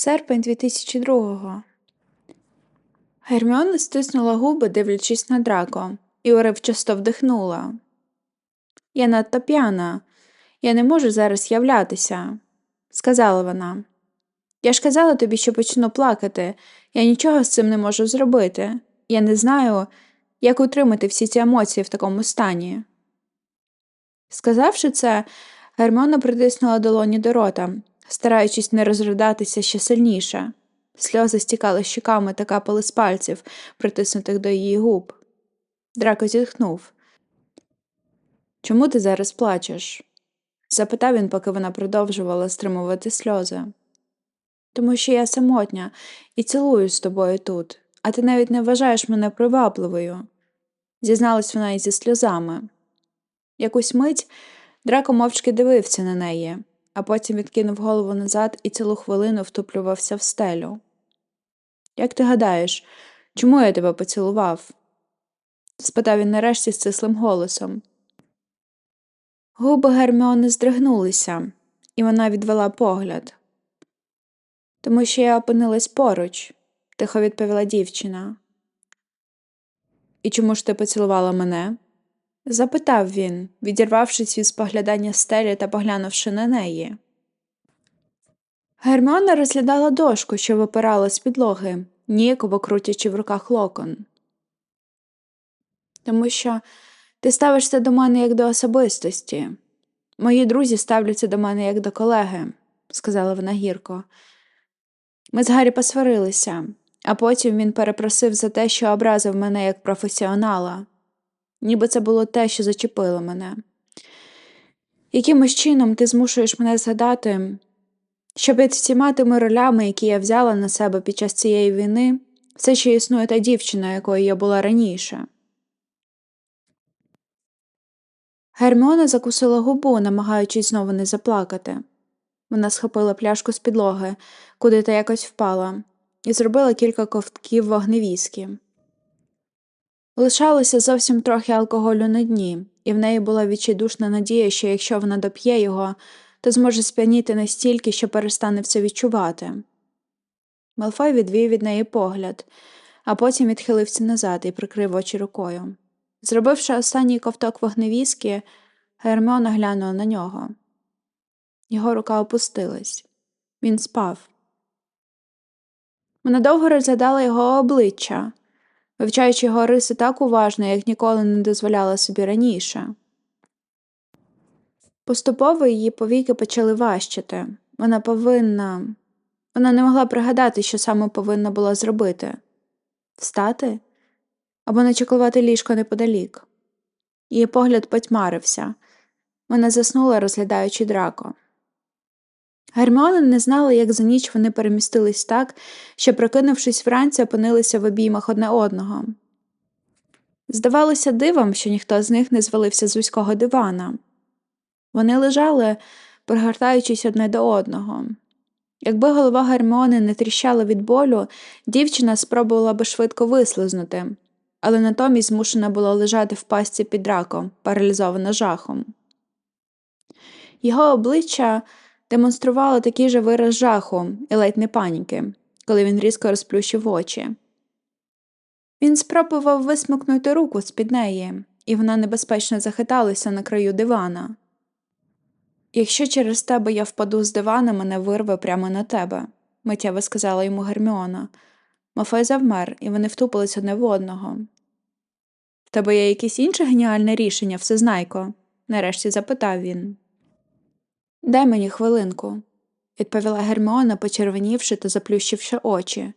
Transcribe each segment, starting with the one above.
Серпень 2002-го. Герміона стиснула губи, дивлячись на драко, і уривчасто вдихнула. Я надто п'яна. Я не можу зараз являтися, сказала вона. Я ж казала тобі, що почну плакати. Я нічого з цим не можу зробити. Я не знаю, як утримати всі ці емоції в такому стані. Сказавши це, Герміона притиснула долоні до рота, стараючись не розридатися ще сильніше. Сльози стікали щоками та капали з пальців, притиснутих до її губ. Драко зітхнув. Чому ти зараз плачеш? запитав він, поки вона продовжувала стримувати сльози. Тому що я самотня і цілую з тобою тут, а ти навіть не вважаєш мене привабливою, зізналась вона й зі сльозами. Якусь мить драко мовчки дивився на неї, а потім відкинув голову назад і цілу хвилину втуплювався в стелю. Як ти гадаєш, чому я тебе поцілував? спитав він нарешті стислим голосом. Губи Герміони здригнулися, і вона відвела погляд. Тому що я опинилась поруч, тихо відповіла дівчина. І чому ж ти поцілувала мене? Запитав він, відірвавшись від споглядання стелі та поглянувши на неї. Герміона розглядала дошку, що випирала з підлоги, ніяково крутячи в руках локон. Тому що ти ставишся до мене як до особистості. Мої друзі ставляться до мене як до колеги, сказала вона гірко. Ми з Гаррі посварилися, а потім він перепросив за те, що образив мене як професіонала, ніби це було те, що зачепило мене. Якимось чином ти змушуєш мене згадати, що під всіма тими ролями, які я взяла на себе під час цієї війни, все ще існує та дівчина, якою я була раніше. Герміона закусила губу, намагаючись знову не заплакати. Вона схопила пляшку з підлоги, куди та якось впала, і зробила кілька ковтків вогневіскі. Лишалося зовсім трохи алкоголю на дні, і в неї була відчайдушна надія, що якщо вона доп'є його, то зможе сп'яніти настільки, що перестане все відчувати. Малфой відвів від неї погляд, а потім відхилився назад і прикрив очі рукою. Зробивши останній ковток вогневіскі, Герміона глянула на нього. Його рука опустилась. Він спав. Вона довго розглядала його обличчя, вивчаючи його риси так уважно, як ніколи не дозволяла собі раніше. Поступово її повіки почали важчати. Вона повинна. Вона не могла пригадати, що саме повинна була зробити встати або начеклувати ліжко неподалік. Її погляд потьмарився. Вона заснула, розглядаючи драко. Герміона не знала, як за ніч вони перемістились так, що, прокинувшись вранці, опинилися в обіймах одне одного. Здавалося дивом, що ніхто з них не звалився з вузького дивана. Вони лежали, пригортаючись одне до одного. Якби голова Герміони не тріщала від болю, дівчина спробувала би швидко вислизнути, але натомість змушена була лежати в пастці під раком, паралізована жахом. Його обличчя демонструвало такий же вираз жаху і ледь не паніки, коли він різко розплющив очі. Він спробував висмикнути руку з під неї, і вона небезпечно захиталася на краю дивана. Якщо через тебе я впаду з дивана, мене вирве прямо на тебе, миттєво сказала йому Герміона. Мафей завмер, і вони втупились одне в одного. В тебе є якесь інше геніальне рішення, всезнайко? нарешті запитав він. Дай мені хвилинку, відповіла Герміона, почервонівши та заплющивши очі.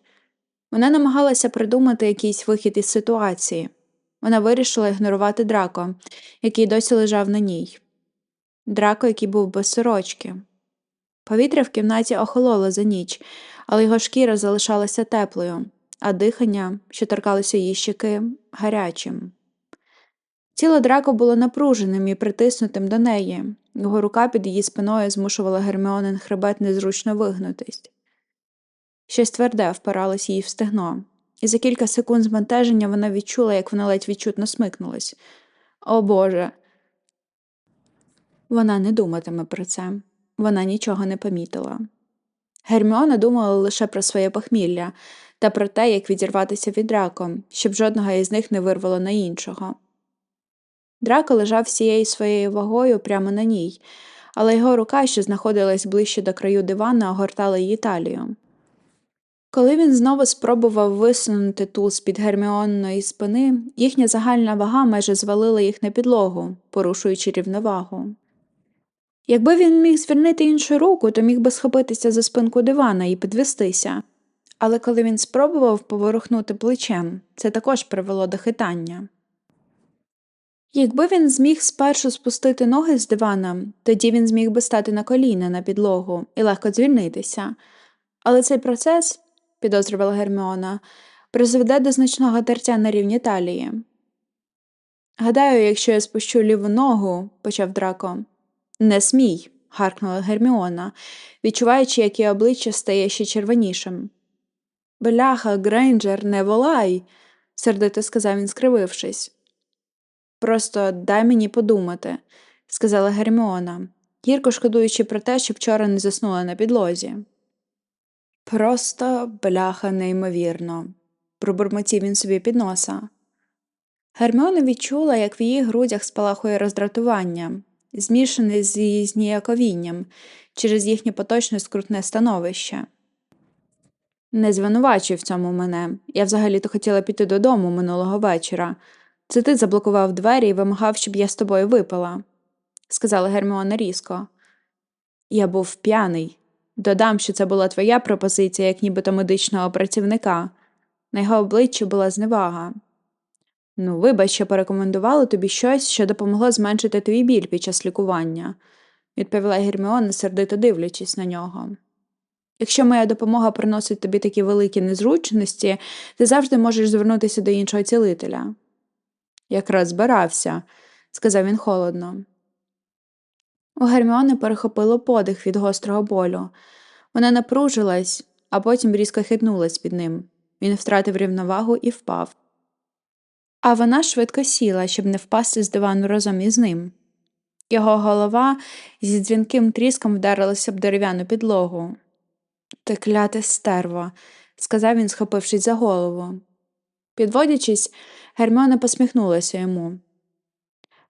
Вона намагалася придумати якийсь вихід із ситуації. Вона вирішила ігнорувати драко, який досі лежав на ній. Драко, який був без сорочки. Повітря в кімнаті охололо за ніч, але його шкіра залишалася теплою, а дихання, що торкалося її щеки, гарячим. Тіло драко було напруженим і притиснутим до неї, його рука під її спиною змушувала Герміонин хребет незручно вигнутись. Щось тверде впиралось їй в стегно, і за кілька секунд збентеження вона відчула, як вона ледь відчутно смикнулась. О Боже. Вона не думатиме про це, вона нічого не помітила. Герміона думала лише про своє похмілля та про те, як відірватися від Драко, щоб жодного із них не вирвало на іншого. Драко лежав всією своєю вагою прямо на ній, але його рука, що знаходилась ближче до краю дивана, огортала її талію. Коли він знову спробував висунути тул з-під Герміонної спини, їхня загальна вага майже звалила їх на підлогу, порушуючи рівновагу. Якби він міг звільнити іншу руку, то міг би схопитися за спинку дивана і підвестися. Але коли він спробував поворухнути плечем, це також привело до хитання. Якби він зміг спершу спустити ноги з дивана, тоді він зміг би стати на коліна на підлогу і легко звільнитися. Але цей процес, підозрювала Герміона, призведе до значного тертя на рівні талії. Гадаю, якщо я спущу ліву ногу, почав Драко. Не смій, гаркнула Герміона, відчуваючи, як її обличчя стає ще червонішим. Бляха, Грейнджер, не волай, сердито сказав він, скривившись. Просто дай мені подумати, сказала Герміона, гірко шкодуючи про те, що вчора не заснула на підлозі. Просто бляха неймовірно, пробурмотів він собі під носа. Герміона відчула, як в її грудях спалахує роздратування, змішане з її зніяковінням через їхнє поточне скрутне становище. Не звинувачуй в цьому мене. Я взагалі-то хотіла піти додому минулого вечора. Це ти заблокував двері і вимагав, щоб я з тобою випила, сказала Герміона різко. Я був п'яний. Додам, що це була твоя пропозиція, як нібито медичного працівника. На його обличчі була зневага. Ну, вибач, що порекомендувала тобі щось, що допомогло зменшити твій біль під час лікування, відповіла Герміона, сердито дивлячись на нього. Якщо моя допомога приносить тобі такі великі незручності, ти завжди можеш звернутися до іншого цілителя. Якраз збирався, сказав він холодно. У Герміони перехопило подих від гострого болю. Вона напружилась, а потім різко хитнулась під ним. Він втратив рівновагу і впав. А вона швидко сіла, щоб не впасти з дивану разом із ним. Його голова зі дзвінким тріском вдарилася об дерев'яну підлогу. Ти кляте стерво, сказав він, схопившись за голову. Підводячись, Герміона посміхнулася йому.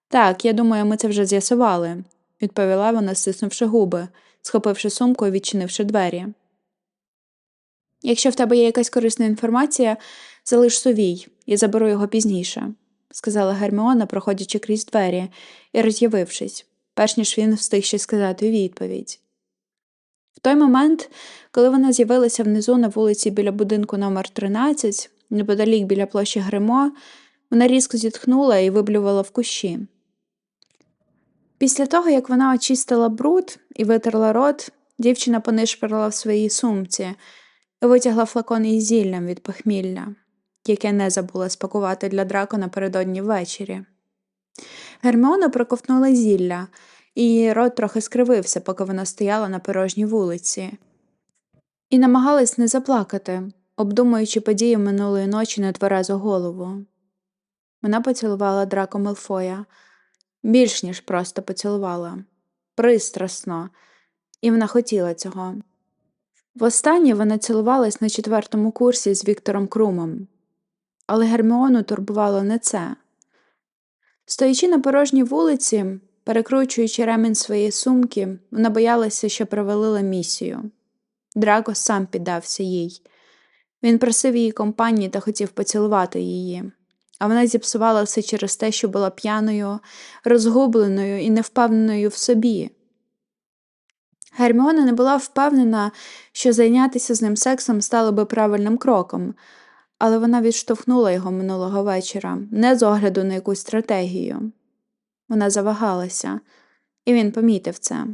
Так, я думаю, ми це вже з'ясували, відповіла вона, стиснувши губи, схопивши сумку і відчинивши двері. Якщо в тебе є якась корисна інформація, залиш сувій, я заберу його пізніше, сказала Герміона, проходячи крізь двері і роз'явившись, перш ніж він встиг ще сказати відповідь. В той момент, коли вона з'явилася внизу на вулиці біля будинку номер 13 неподалік біля площі Гримо, вона різко зітхнула і виблювала в кущі. Після того, як вона очистила бруд і витерла рот, дівчина понишпирила в своїй сумці і витягла флакон із зіллям від похмілля, яке не забула спакувати для драко напередодні ввечері. Герміона проковтнула зілля, і рот трохи скривився, поки вона стояла на порожній вулиці, і намагалась не заплакати, обдумуючи події минулої ночі на тверезу голову. Вона поцілувала драко Мелфоя, більш ніж просто поцілувала, пристрасно, і вона хотіла цього. Востаннє вона цілувалась на четвертому курсі з Віктором Крумом, але Герміону турбувало не це. Стоячи на порожній вулиці, перекручуючи ремінь своєї сумки, вона боялася, що провалила місію. Драко сам піддався їй. Він просив її компанії та хотів поцілувати її, а вона зіпсувала все через те, що була п'яною, розгубленою і невпевненою в собі. Герміона не була впевнена, що зайнятися з ним сексом стало би правильним кроком, але вона відштовхнула його минулого вечора, не з огляду на якусь стратегію. Вона завагалася, і він помітив це.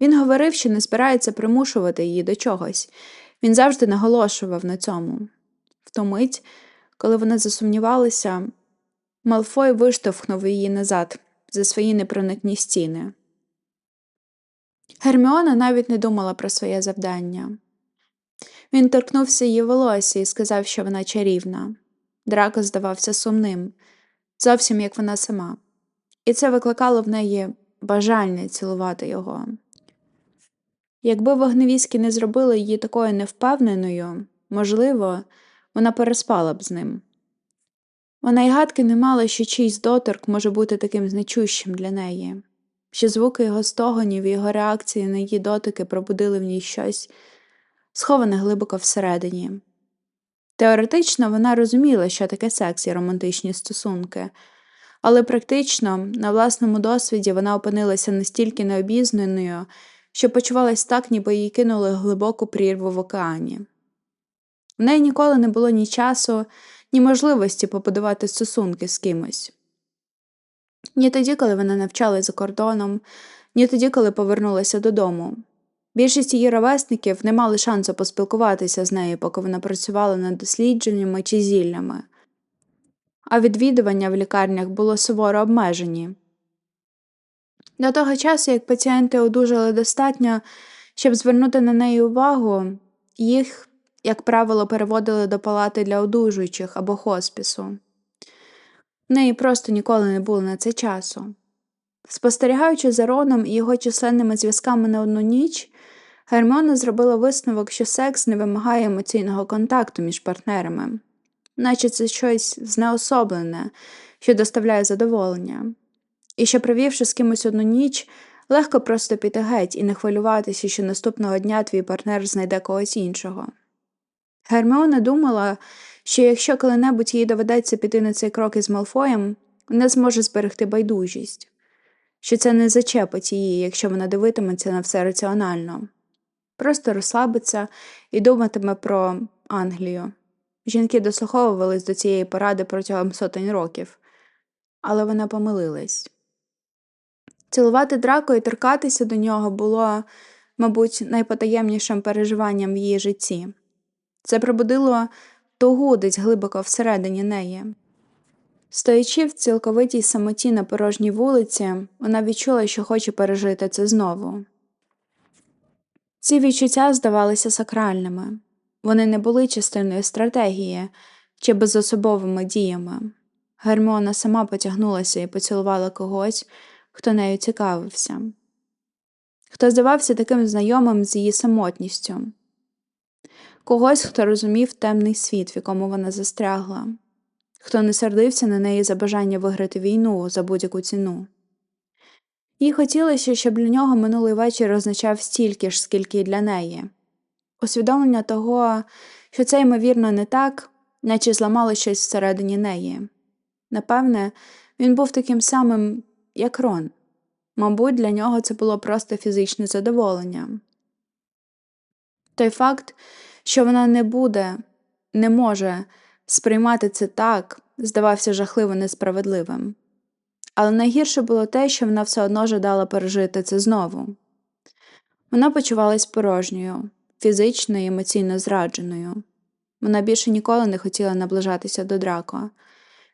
Він говорив, що не збирається примушувати її до чогось, він завжди наголошував на цьому. В ту мить, коли вона засумнівалася, Малфой виштовхнув її назад за свої непроникні стіни. Герміона навіть не думала про своє завдання. Він торкнувся її волосся і сказав, що вона чарівна. Драко здавався сумним, зовсім як вона сама, і це викликало в неї бажання цілувати його. Якби вогневіськи не зробили її такою невпевненою, можливо, вона переспала б з ним. Вона й гадки не мала, що чийсь доторк може бути таким значущим для неї, що звуки його стогонів і його реакції на її дотики пробудили в ній щось, сховане глибоко всередині. Теоретично вона розуміла, що таке секс і романтичні стосунки, але практично, на власному досвіді, вона опинилася настільки необізнаною, що почувалась так, ніби її кинули глибоку прірву в океані. В неї ніколи не було ні часу, ні можливості побудувати стосунки з кимось. Ні тоді, коли вона навчалась за кордоном, ні тоді, коли повернулася додому. Більшість її ровесників не мали шансу поспілкуватися з нею, поки вона працювала над дослідженнями чи зіллями, а відвідування в лікарнях було суворо обмежені. До того часу, як пацієнти одужали достатньо, щоб звернути на неї увагу, їх, як правило, переводили до палати для одужуючих або хоспісу. В неї просто ніколи не було на це часу. Спостерігаючи за Роном і його численними зв'язками на одну ніч, Гермона зробила висновок, що секс не вимагає емоційного контакту між партнерами, наче це щось знеособлене, що доставляє задоволення, і що, провівши з кимось одну ніч, легко просто піти геть і не хвилюватися, що наступного дня твій партнер знайде когось іншого. Герміона думала, що якщо коли-небудь їй доведеться піти на цей крок із Малфоєм, вона зможе зберегти байдужість, що це не зачепить її, якщо вона дивитиметься на все раціонально, просто розслабиться і думатиме про Англію. Жінки дослуховувались до цієї поради протягом сотень років, але вона помилилась. Цілувати драко і торкатися до нього було, мабуть, найпотаємнішим переживанням в її житті. Це пробудило тугу десь глибоко всередині неї. Стоячи в цілковитій самоті на порожній вулиці, вона відчула, що хоче пережити це знову. Ці відчуття здавалися сакральними, вони не були частиною стратегії чи безособовими діями. Герміона сама потягнулася і поцілувала когось, хто нею цікавився, хто здавався таким знайомим з її самотністю, когось, хто розумів темний світ, в якому вона застрягла, хто не сердився на неї за бажання виграти війну за будь-яку ціну. Їй хотілося, щоб для нього минулий вечір означав стільки ж, скільки й для неї. Усвідомлення того, що це, ймовірно, не так, наче зламало щось всередині неї. Напевне, він був таким самим, як Рон. Мабуть, для нього це було просто фізичне задоволення. Той факт, що вона не буде, не може сприймати це так, здавався жахливо несправедливим. Але найгірше було те, що вона все одно жадала пережити це знову. Вона почувалась порожньою, фізично і емоційно зрадженою. Вона більше ніколи не хотіла наближатися до драко,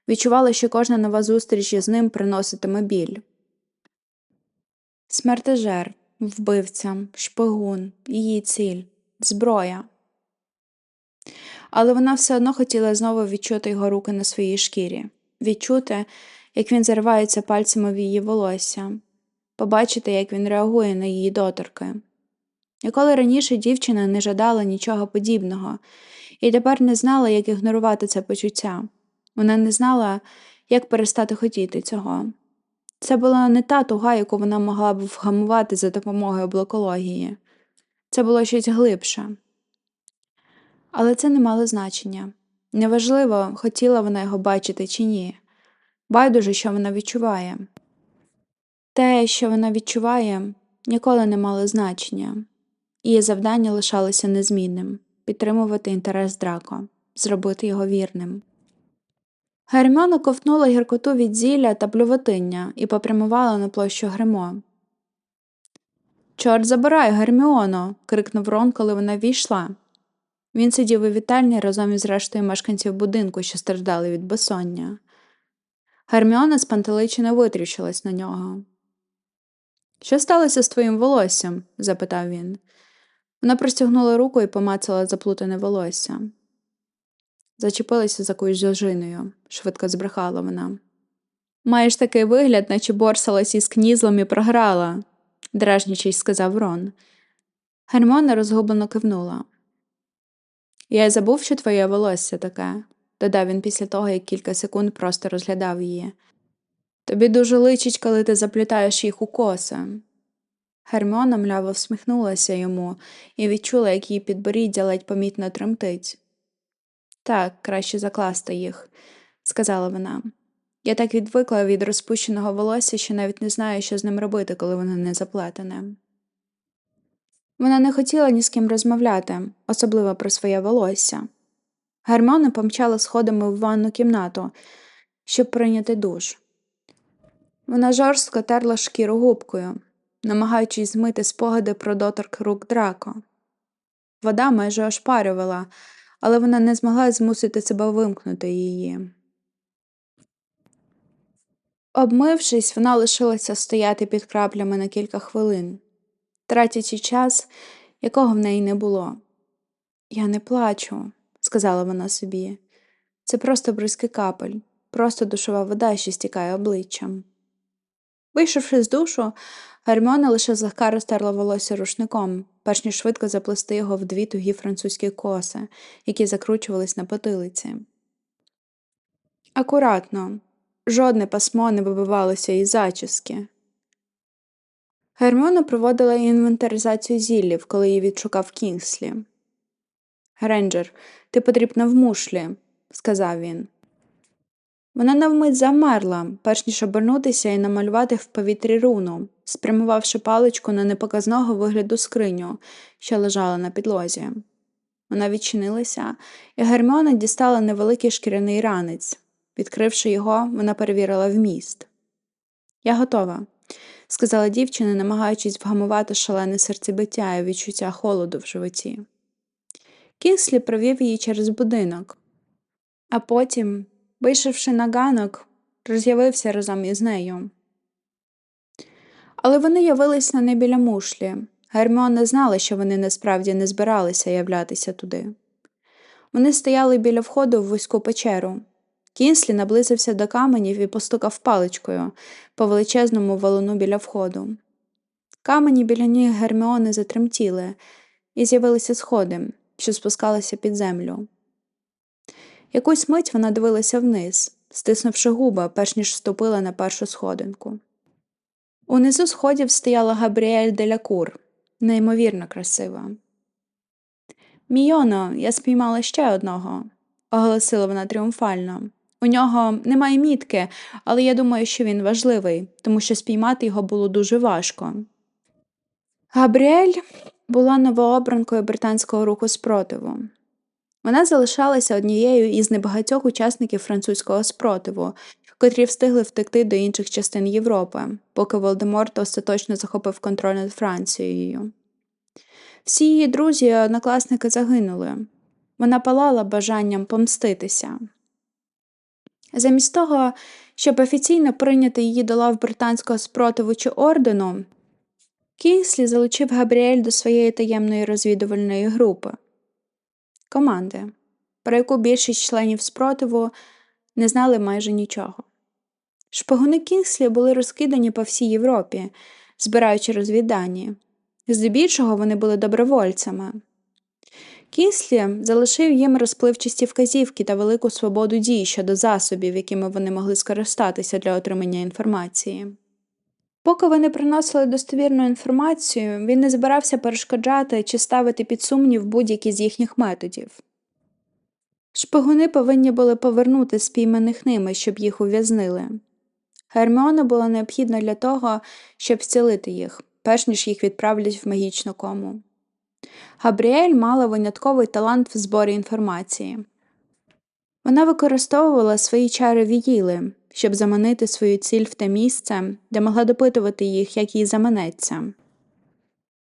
відчувала, що кожна нова зустріч із ним приноситиме біль. Смертежер, вбивця, шпигун, її ціль, зброя. Але вона все одно хотіла знову відчути його руки на своїй шкірі, відчути, як він заривається пальцями в її волосся, побачити, як він реагує на її доторки. Ніколи раніше дівчина не жадала нічого подібного, і тепер не знала, як ігнорувати це почуття. Вона не знала, як перестати хотіти цього. Це була не та туга, яку вона могла б вгамувати за допомогою блокології. Це було щось глибше. Але це не мало значення. Неважливо, хотіла вона його бачити чи ні. Байдуже, що вона відчуває. Те, що вона відчуває, ніколи не мало значення. Її завдання лишалося незмінним підтримувати інтерес Драко, зробити його вірним. Герміона ковтнула гіркоту від зілля та блювотиння і попрямувала на площу Гремо. Чорт забирай, Герміоно. крикнув Рон, коли вона війшла. Він сидів у вітальні разом із рештою мешканців будинку, що страждали від безсоння. Герміона спантеличено витріщилась на нього. Що сталося з твоїм волоссям? запитав він. Вона простягнула руку і помацала заплутане волосся. Зачепилася за якоюсь жожиною, швидко збрехала вона. Маєш такий вигляд, наче борсалась із кнізлом і програла, дражнячись сказав Рон. Гермона розгублено кивнула. Я й забув, що твоє волосся таке, додав він після того, як кілька секунд просто розглядав її. Тобі дуже личить, коли ти заплітаєш їх у коси. Герміона мляво всміхнулася йому і відчула, як її підборіддя ледь помітно тремтить. Так, краще закласти їх, сказала вона. Я так відвикла від розпущеного волосся, що навіть не знаю, що з ним робити, коли воно не заплетене. Вона не хотіла ні з ким розмовляти, особливо про своє волосся. Гермона помчала сходами в ванну кімнату, щоб прийняти душ. Вона жорстко терла шкіру губкою, намагаючись змити спогади про доторк рук драко. Вода майже ошпарювала, але вона не змогла змусити себе вимкнути її. Обмившись, вона лишилася стояти під краплями на кілька хвилин, тратячи час, якого в неї не було. Я не плачу, сказала вона собі. Це просто бризки капель, просто душова вода, що стікає обличчям. Вийшовши з душу, Герміона лише злегка розтерла волосся рушником, перш ніж швидко заплести його в дві тугі французькі коси, які закручувались на потилиці. Акуратно, жодне пасмо не вибивалося із зачіски. Герміона проводила інвентаризацію зіллів, коли її відшукав Кінгслі. Гренджер, ти потрібна в мушлі, сказав він. Вона навмить замерла, перш ніж обернутися і намалювати в повітрі руну, спрямувавши паличку на непоказного вигляду скриню, що лежала на підлозі. Вона відчинилася, і Герміона дістала невеликий шкіряний ранець. Відкривши його, вона перевірила вміст. Я готова, сказала дівчина, намагаючись вгамувати шалене серцебиття і відчуття холоду в животі. Кінслі провів її через будинок, а потім, вийшовши на ганок, роз'явився разом із нею. Але вони явилися не біля мушлі. Герміона знала, що вони насправді не збиралися являтися туди. Вони стояли біля входу в вузьку печеру. Кінслі наблизився до каменів і постукав паличкою по величезному валуну біля входу. Камені біля ніг Герміони затремтіли, і з'явилися сходи, що спускалися під землю. Якусь мить вона дивилася вниз, стиснувши губи, перш ніж вступила на першу сходинку. Унизу сходів стояла Габріель Делякур, неймовірно красива. Мійоно, я спіймала ще одного, оголосила вона тріумфально. У нього немає мітки, але я думаю, що він важливий, тому що спіймати його було дуже важко. Габріель була новообранкою британського руху спротиву. Вона залишалася однією із небагатьох учасників французького спротиву, котрі встигли втекти до інших частин Європи, поки Волдеморт остаточно захопив контроль над Францією. Всі її друзі і однокласники загинули. Вона палала бажанням помститися. Замість того, щоб офіційно прийняти її до лав британського спротиву чи ордену, Кінслі залучив Габріель до своєї таємної розвідувальної групи команди, про яку більшість членів спротиву не знали майже нічого. Шпигуни Кінслі були розкидані по всій Європі, збираючи розвіддані. Здебільшого вони були добровольцями. Кінслі залишив їм розпливчасті вказівки та велику свободу дій щодо засобів, якими вони могли скористатися для отримання інформації. Поки вони приносили достовірну інформацію, він не збирався перешкоджати чи ставити під сумнів будь-які з їхніх методів. Шпигуни повинні були повернути спійманих ними, щоб їх ув'язнили. Герміона була необхідна для того, щоб зцілити їх, перш ніж їх відправлять в магічну кому. Габріель мала винятковий талант в зборі інформації. Вона використовувала свої чари віїли, щоб заманити свою ціль в те місце, де могла допитувати їх, як їй заманеться.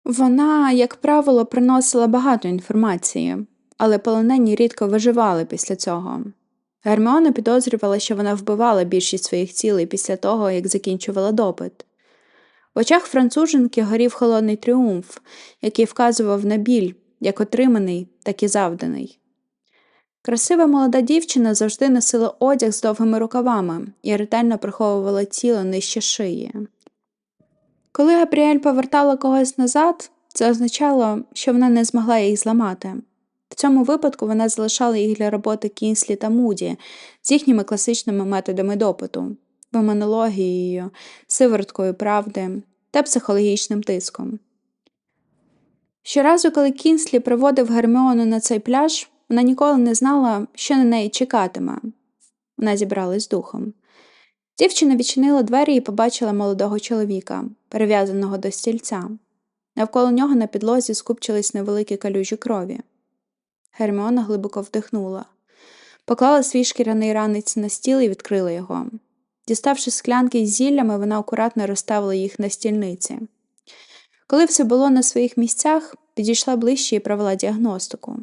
Вона, як правило, приносила багато інформації, але полонені рідко виживали після цього. Герміона підозрювала, що вона вбивала більшість своїх цілей після того, як закінчувала допит. В очах француженки горів холодний тріумф, який вказував на біль, як отриманий, так і завданий. Красива молода дівчина завжди носила одяг з довгими рукавами і ретельно приховувала тіло нижче шиї. Коли Габріель повертала когось назад, це означало, що вона не змогла їх зламати. В цьому випадку вона залишала їх для роботи Кінслі та Муді з їхніми класичними методами допиту, феноменологією, сивороткою правди та психологічним тиском. Щоразу, коли Кінслі приводив Герміону на цей пляж, вона ніколи не знала, що на неї чекатиме. Вона зібралась з духом. Дівчина відчинила двері і побачила молодого чоловіка, перев'язаного до стільця. Навколо нього на підлозі скупчились невеликі калюжі крові. Герміона глибоко вдихнула, поклала свій шкіряний ранець на стіл і відкрила його. Діставши склянки з зіллями, вона акуратно розставила їх на стільниці. Коли все було на своїх місцях, підійшла ближче і провела діагностику.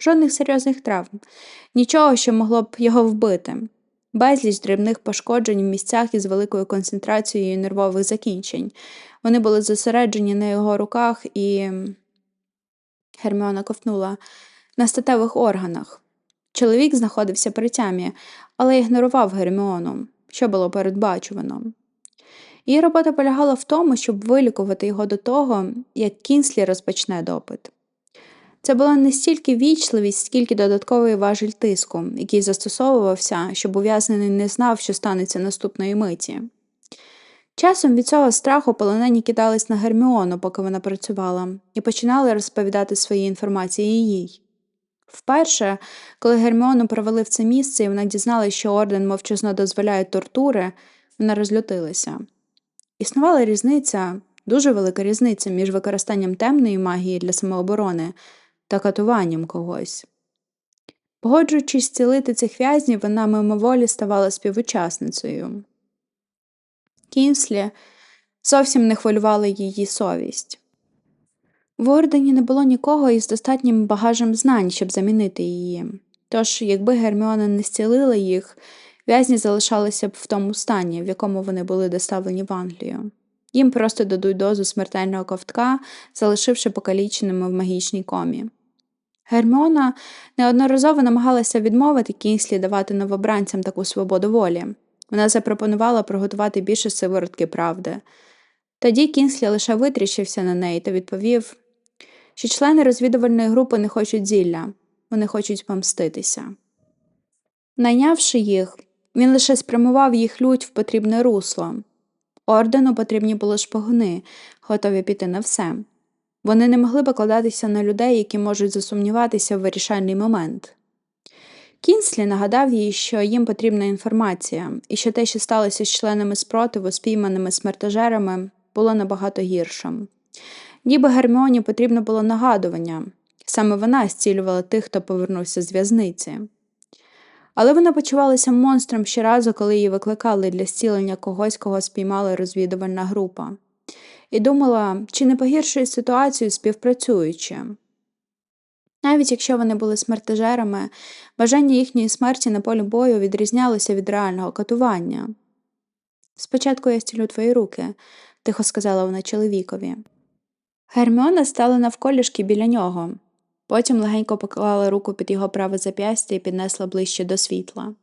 Жодних серйозних травм, нічого, що могло б його вбити, безліч дрібних пошкоджень в місцях із великою концентрацією нервових закінчень. Вони були зосереджені на його руках і. Герміона ковтнула на статевих органах. Чоловік знаходився при тямі, але ігнорував Герміону, що було передбачувано. Її робота полягала в тому, щоб вилікувати його до того, як Кінслі розпочне допит. Це була не стільки вічливість, скільки додатковий важіль тиску, який застосовувався, щоб ув'язнений не знав, що станеться наступної миті. Часом від цього страху полонені кидались на Герміону, поки вона працювала, і починали розповідати свої інформації їй. Вперше, коли Герміону провели в це місце, і вона дізналася, що орден мовчазно дозволяє тортури, вона розлютилася. Існувала різниця, дуже велика різниця між використанням темної магії для самооборони та катуванням когось. Погоджуючись цілити цих в'язнів, вона мимоволі ставала співучасницею. Кінслі зовсім не хвилювала її совість. В ордені не було нікого із достатнім багажем знань, щоб замінити її. Тож, якби Герміона не зцілила їх, в'язні залишалися б в тому стані, в якому вони були доставлені в Англію. Їм просто дадуть дозу смертельного ковтка, залишивши покаліченими в магічній комі. Герміона неодноразово намагалася відмовити Кінслі давати новобранцям таку свободу волі. Вона запропонувала приготувати більше сиворотки правди. Тоді Кінслі лише витріщився на неї та відповів, що члени розвідувальної групи не хочуть зілля, вони хочуть помститися. Найнявши їх, він лише спрямував їх лють в потрібне русло. Ордену потрібні були шпигуни, готові піти на все. Вони не могли покладатися на людей, які можуть засумніватися в вирішальний момент. Кінслі нагадав їй, що їм потрібна інформація, і що те, що сталося з членами спротиву, спійманими смертежерами, було набагато гіршим. Ніби Герміоні потрібно було нагадування саме вона зцілювала тих, хто повернувся з в'язниці. Але вона почувалася монстром щоразу, коли її викликали для зцілення когось, кого спіймала розвідувальна група, і думала, чи не погіршує ситуацію співпрацюючи. Навіть якщо вони були смертежерами, бажання їхньої смерті на полі бою відрізнялося від реального катування. Спочатку я стілю твої руки, тихо сказала вона чоловікові. Герміона стала навколішки біля нього, потім легенько поклала руку під його праве зап'ястя і піднесла ближче до світла.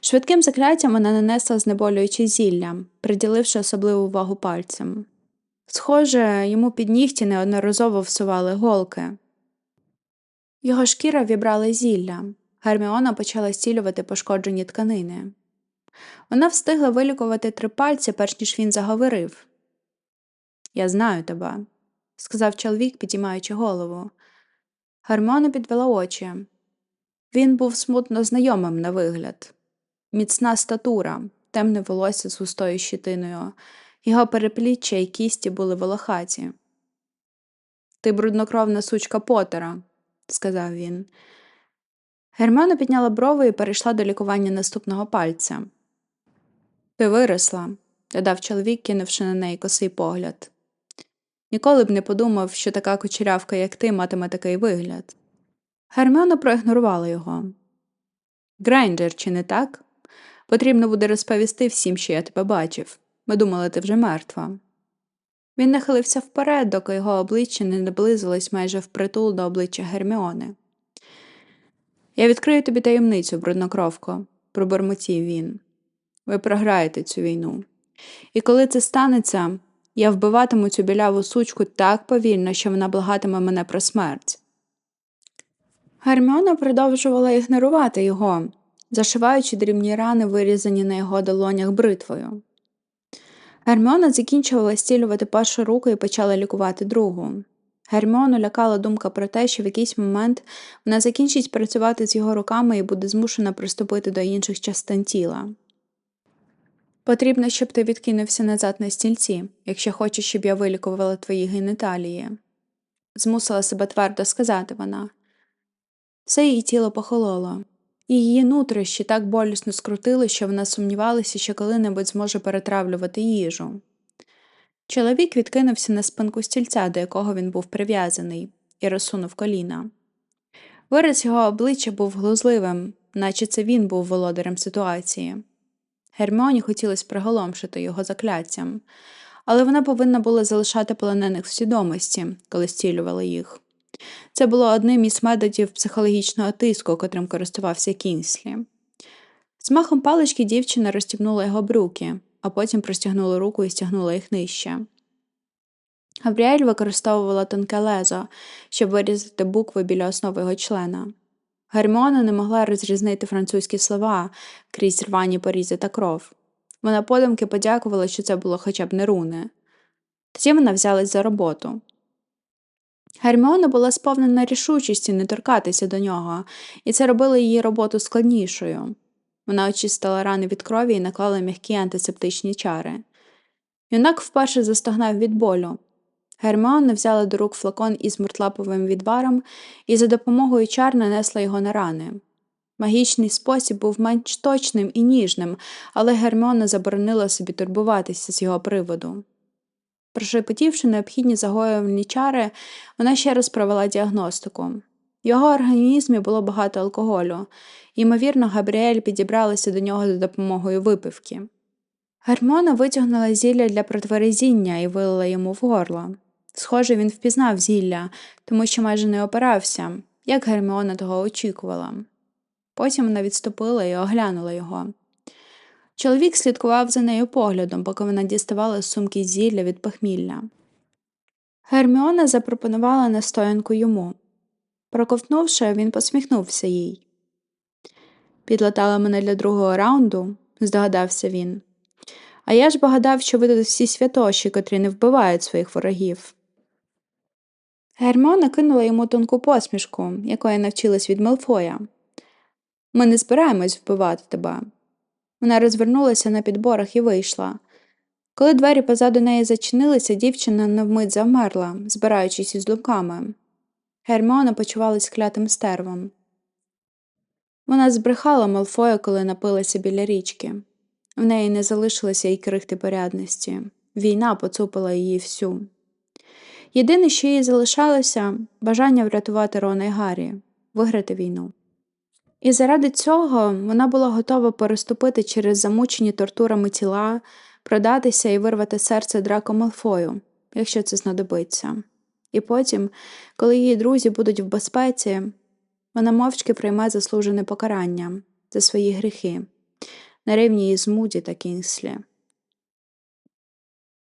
Швидким закляттям вона нанесла знеболююче зілля, приділивши особливу увагу пальцем. Схоже, йому під нігті неодноразово всували голки. Його шкіра вібрала зілля. Герміона почала зцілювати пошкоджені тканини. Вона встигла вилікувати три пальці, перш ніж він заговорив. Я знаю тебе, сказав чоловік, підіймаючи голову. Герміона підвела очі. Він був смутно знайомим на вигляд. Міцна статура, темне волосся з густою щитиною, його перепліччя і кісті були волохаті. Ти бруднокровна сучка Потера, сказав він. Германа підняла брови і перейшла до лікування наступного пальця. Ти виросла, додав чоловік, кинувши на неї косий погляд. Ніколи б не подумав, що така кучерявка, як ти, матиме такий вигляд. Герміона проігнорувала його. Грейнджер, чи не так? Потрібно буде розповісти всім, що я тебе бачив. Ми думали, ти вже мертва. Він нахилився вперед, доки його обличчя не наблизилось майже впритул до обличчя Герміони. Я відкрию тобі таємницю, бруднокровко, пробурмотів він. Ви програєте цю війну. І коли це станеться, Я вбиватиму цю біляву сучку так повільно, що вона благатиме мене про смерть. Герміона продовжувала ігнорувати його, зашиваючи дрібні рани, вирізані на його долонях бритвою. Герміона закінчувала стілювати першу руку і почала лікувати другу. Герміону лякала думка про те, що в якийсь момент вона закінчить працювати з його руками і буде змушена приступити до інших частин тіла. Потрібно, щоб ти відкинувся назад на стільці, якщо хочеш, щоб я вилікувала твої геніталії. Змусила себе твердо сказати вона. Все її тіло похололо, і її нутрощі так болісно скрутили, що вона сумнівалася, що коли-небудь зможе перетравлювати їжу. Чоловік відкинувся на спинку стільця, до якого він був прив'язаний, і розсунув коліна. Вираз його обличчя був глузливим, наче це він був володарем ситуації. Герміоні хотілося приголомшити його закляттям, але вона повинна була залишати полонених в свідомості, коли стілювала їх. Це було одним із методів психологічного тиску, котрим користувався Кінслі. З махом палички дівчина розтібнула його брюки, а потім простягнула руку і стягнула їх нижче. Габріель використовувала тонке лезо, щоб вирізати букви біля основи його члена. Герміона не могла розрізнити французькі слова крізь рвані порізи та кров. Вона подумки подякувала, що це було хоча б не руни. Тоді вона взялась за роботу. Герміона була сповнена рішучості не торкатися до нього, і це робило її роботу складнішою. Вона очистила рани від крові і наклала м'які антисептичні чари. Юнак вперше застогнав від болю. Герміона взяла до рук флакон із муртлаповим відваром і за допомогою чар нанесла його на рани. Магічний спосіб був менш точним і ніжним, але Герміона заборонила собі турбуватися з його приводу. Прошепотівши необхідні загоювальні чари, вона ще раз провела діагностику. В його організмі було багато алкоголю, ймовірно, Габріель підібралася до нього за допомогою випивки. Гермона витягнула зілля для протверезіння і вилила йому в горло. Схоже, він впізнав зілля, тому що майже не опирався, як Герміона того очікувала. Потім вона відступила і оглянула його. Чоловік слідкував за нею поглядом, поки вона діставала з сумки зілля від похмілля. Герміона запропонувала настоянку йому. Проковтнувши, він посміхнувся їй. Підлатала мене для другого раунду, здогадався він. А я ж багадав, що ви тут всі святоші, котрі не вбивають своїх ворогів. Герміона кинула йому тонку посмішку, якої навчилась від Мелфоя. Ми не збираємось вбивати тебе. Вона розвернулася на підборах і вийшла. Коли двері позаду неї зачинилися, дівчина навмить завмерла, збираючись із думками. Герміона почувалась клятим стервом. Вона збрехала Малфоя, коли напилася біля річки. В неї не залишилося й крихти порядності. Війна поцупила її всю. Єдине, що їй залишалося бажання врятувати Рона і Гаррі, виграти війну. І заради цього вона була готова переступити через замучені тортурами тіла, продатися і вирвати серце Драко Малфою, якщо це знадобиться. І потім, коли її друзі будуть в безпеці, вона мовчки прийме заслужене покарання за свої гріхи, на рівні із Муді та Кінслі.